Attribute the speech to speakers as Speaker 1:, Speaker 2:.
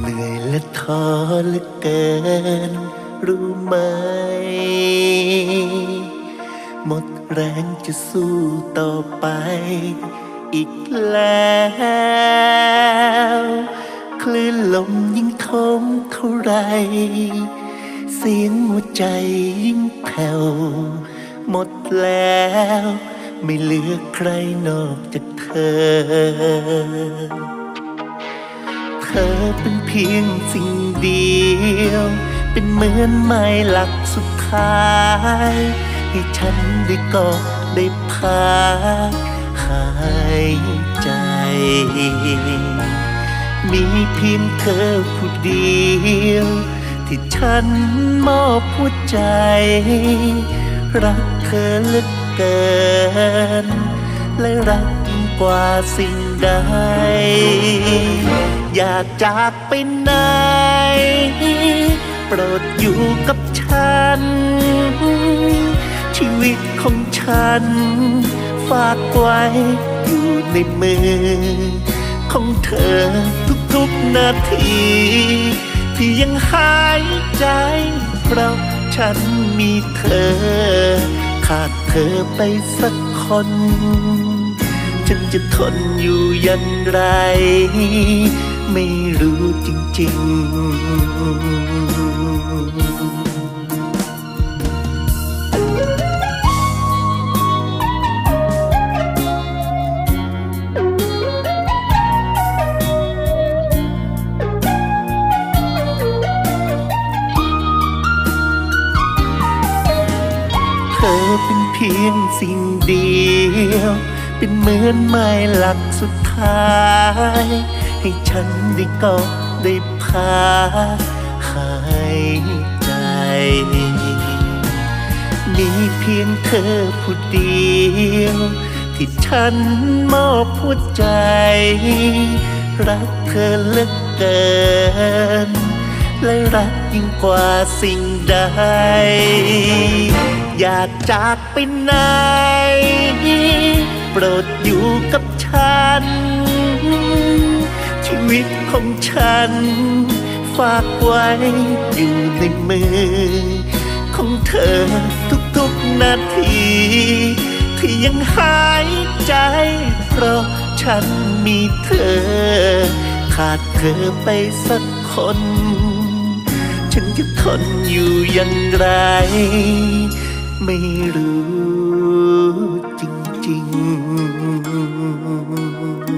Speaker 1: เหนื่อยและท้อเหลือเกิน รู้ไหม หมดแรงจะสู้ต่อไป อีกแล้ว คลื่นลมยิ่งทมเท่าไร เสียงหัวใจยิ่งแผ่ว หมดแล้ว ไม่เหลือใครนอกจากเธอ เธอเป็นเพียงสิ่งเดียว เป็นเหมือนไม้หลักสุดท้าย ให้ฉันได้กอดได้พักหายใจ มีเพียงเธอผู้เดียว ที่ฉันมอบหัวใจ รักเธอเหลือเกิน และรักกว่าสิ่งใด อยากจากไปไหน โปรดอยู่กับฉัน ชีวิตของฉัน ฝากไว้อยู่ในมือ ของเธอทุกๆนาที ที่ยังหายใจ เพราะฉันมีเธอ ขาดเธอไปสักคนฉันจะทนอยู่อยังไร ไม่รู้จริงๆเธอเป็นเพียงสิ่งเดียว เป็นเหมือนไม้หลักสุดท้าย ให้ฉันได้กอดได้พาหายใจมีเพียงเธอผู้เดียว ที่ฉันมอบหัวใจ รักเธอเหลือเกิน และรักยิ่งกว่าสิ่งใด อยากจากไปไหน โปรดอยู่กับฉัน ชีวิตของฉัน ฝากไว้อยู่ในมือ ของเธอทุกๆนาทีที่ยังหายใจ เพราะฉันมีเธอ ขาดเธอไปสักคน ฉันจะทนอยู่อย่างไร ไม่รู้จริงๆ